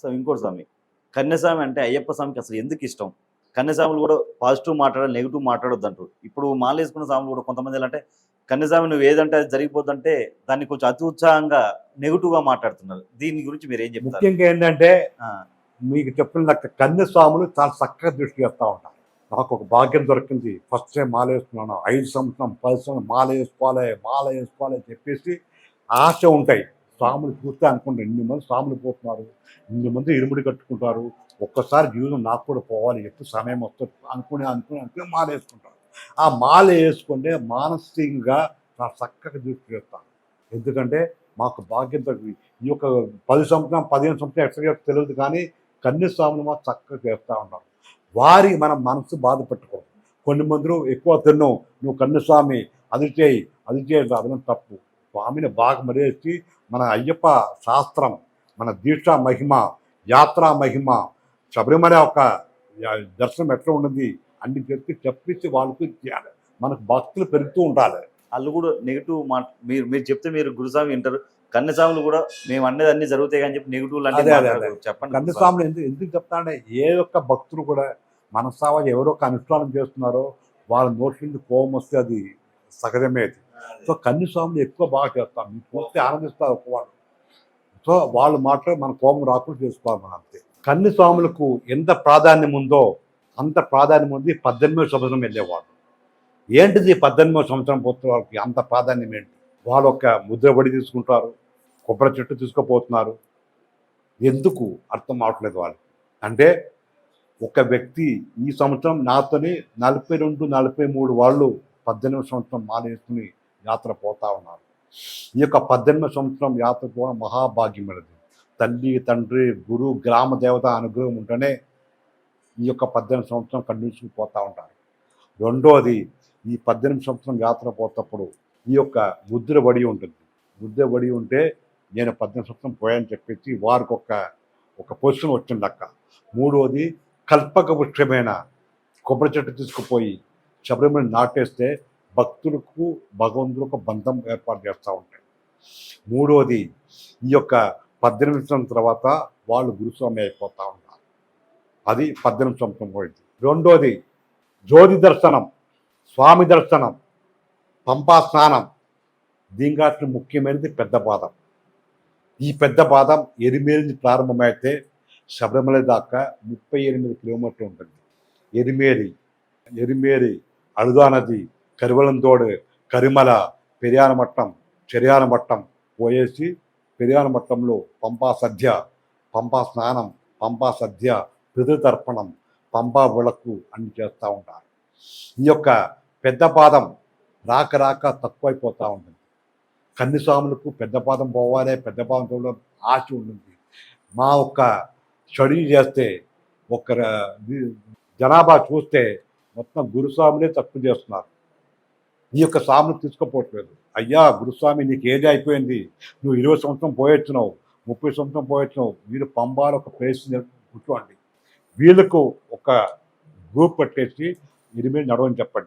So ఇంకోటి స్వామి. కన్యస్వామి అంటే అయ్యప్ప స్వామికి అసలు ఎందుకు ఇష్టం? కన్యస్వాములు కూడా పాజిటివ్ మాట్లాడాలి నెగిటివ్ మాట్లాడొద్దు అంటారు. ఇప్పుడు మాల వేసుకున్న స్వాములు కూడా కొంతమంది అంటే కన్యస్వామి నువ్వు ఏదంటే అది జరిగిపోతుంటే దాన్ని కొంచెం అతి ఉత్సాహంగా నెగిటివ్గా మాట్లాడుతున్నారు. దీని గురించి మీరు ఏం చెప్తారు? ముఖ్యంగా ఏంటంటే మీకు చెప్పిన కన్య స్వాములు చాలా చక్కగా దృష్టి చేస్తూ ఉంటారు. నాకు ఒక భాగ్యం దొరికింది. ఫస్ట్ టైం మాల వేసుకున్నాను. ఐదు సంవత్సరం పది సంవత్సరం మాల వేసుకోవాలి మాల వేసుకోవాలి అని చెప్పేసి ఆశ ఉంటాయి. స్వాములు చూస్తే అనుకుంటారు ఇన్ని మంది స్వాములు పోతున్నారు ఇన్ని మంది ఇరుముడి కట్టుకుంటారు ఒక్కసారి జీవితం నాకు కూడా పోవాలి ఎప్పుడు సమయం వస్తుంది అనుకుని అనుకుని అనుకుని మాలేసుకుంటారు ఆ మాల వేసుకుంటే మానసికంగా నా చక్కగా దృష్టి చేస్తాను ఎందుకంటే మాకు భాగ్యం తగ్గి ఈ యొక్క పది సంవత్సరం పదిహేను సంవత్సరం ఎక్స్ట్రా తెలియదు కానీ కన్యస్వాములు మాకు చక్కగా చేస్తూ ఉంటాం వారి మనం మనసు బాధ పెట్టుకోం కొన్ని మందులు ఎక్కువ తిన్నావు నువ్వు కన్యస్వామి అది చేయి అది చేయి అదనం తప్పు. స్వామిని బాగా మరేసి మన అయ్యప్ప శాస్త్రం మన దీక్ష మహిమ యాత్రా మహిమ శబరిమల యొక్క యా- దర్శనం ఎట్లా ఉన్నది అన్ని చెప్పి చెప్పించి వాళ్ళకి చేయాలి. మనకు భక్తులు పెరుగుతూ ఉండాలి. వాళ్ళు కూడా నెగిటివ్ మాట మీరు మీరు చెప్తే మీరు గురుస్వామి వింటారు. కన్యస్వాములు కూడా మేము అన్నది అన్ని జరుగుతాయి అని చెప్పి నెగిటివ్ అదే, అదే, అదే. లాంటి చెప్పండి కన్య స్వాములు ఎందుకు ఎందుకు చెప్తానంటే ఏ ఒక్క భక్తులు కూడా మనసావా ఎవరో ఒక అనుష్ఠానం చేస్తున్నారో వాళ్ళ నోటి నుండి కోపం వస్తే అది సహజమే అది సో కన్నీస్వాములు ఎక్కువ బాగా చేస్తాం మీరు పూర్తి ఆనందిస్తారు వాళ్ళు సో వాళ్ళు మాట్లాడి మన కోపం రాకుండా చేసుకోవాలి మనం అంతే. కన్యస్వాములకు ఎంత ప్రాధాన్యం ఉందో అంత ప్రాధాన్యం ఉంది. పద్దెనిమిదో సంవత్సరం వెళ్ళేవాళ్ళు. ఏంటిది పద్దెనిమిదో సంవత్సరం పోతే వాళ్ళకి అంత ప్రాధాన్యం ఏంటి? వాళ్ళు ఒక ముద్రబడి తీసుకుంటారు కొబ్బరి చెట్టు తీసుకుపోతున్నారు. ఎందుకు అర్థం అవట్లేదు వాళ్ళకి? అంటే ఒక వ్యక్తి ఈ సంవత్సరం నాతోని నలభై రెండు నలభై మూడు వాళ్ళు పద్దెనిమిది సంవత్సరం మానేసుకుని యాత్ర పోతా ఉన్నారు. ఈ యొక్క పద్దెనిమిది సంవత్సరం యాత్ర పోవడం మహాభాగ్యమైనది. తల్లి తండ్రి గురు గ్రామ దేవత అనుగ్రహం ఉంటేనే ఈ యొక్క పద్దెనిమిది సంవత్సరం కంటిన్యూస్గా పోతూ ఉంటారు. రెండోది ఈ పద్దెనిమిది సంవత్సరం యాత్ర పోతప్పుడు ఈ యొక్క ముద్ర బడి ఉంటుంది. ముద్ర బడి ఉంటే నేను పద్దెనిమిది సంవత్సరం పోయాని చెప్పేసి వారికి ఒక ఒక పొజిషన్ వచ్చింది అక్క. మూడోది కల్పక వృక్షమైన కొబ్బరి చెట్టు తీసుకుపోయి శబరిమల నాటేస్తే భక్తులకు భగవంతులకు బంధం ఏర్పాటు చేస్తూ ఉంటాయి. మూడవది ఈ యొక్క పద్దెనిమిది సంవత్సరం తర్వాత వాళ్ళు గురుస్వామి అయిపోతూ ఉంటారు అది పద్దెనిమిది సంవత్సరం పోయింది. రెండోది జ్యోతి దర్శనం స్వామి దర్శనం పంపా స్నానం. దీంట్లో ముఖ్యమైనది పెద్ద పాదం. ఈ పెద్ద పాదం ఎరిమేలి ప్రారంభమైతే శబరిమల దాకా ముప్పై ఎనిమిది కిలోమీటర్లు ఉంటుంది. ఎరిమేరి ఎరిమేరి అழுదా నది కరివలంతోడు కరిమల పెరియానమట్టం చెరియానమట్టం పోయేసి పెరియానమట్టంలో పంపా సద్య పంపా స్నానం పంపా సద్య పితృతర్పణం పంపా విళక్కు అన్ని చేస్తూ ఉంటారు. ఈ యొక్క పెద్ద పాదం రాక రాక తక్కువైపోతూ ఉంటుంది. కన్నిస్వాములకు పెద్ద పాదం పోవాలి పెద్దపాదం చూడడం ఆశ ఉంటుంది. మా ఒక్క స్టడీ చేస్తే ఒక జనాభా చూస్తే మొత్తం గురుస్వాములే తక్కువ చేస్తున్నారు. ఈ యొక్క సామును తీసుకోపోవట్లేదు. అయ్యా గురుస్వామి నీకు ఏది అయిపోయింది? నువ్వు ఇరవై సంవత్సరం పోయొచ్చున్నావు ముప్పై సంవత్సరం పోయొచ్చున్నావు మీరు పంబాలు ఒక ప్లేస్ కూర్చోండి. వీళ్ళకు ఒక గ్రూప్ పెట్టేసి మీద నడవని చెప్పండి.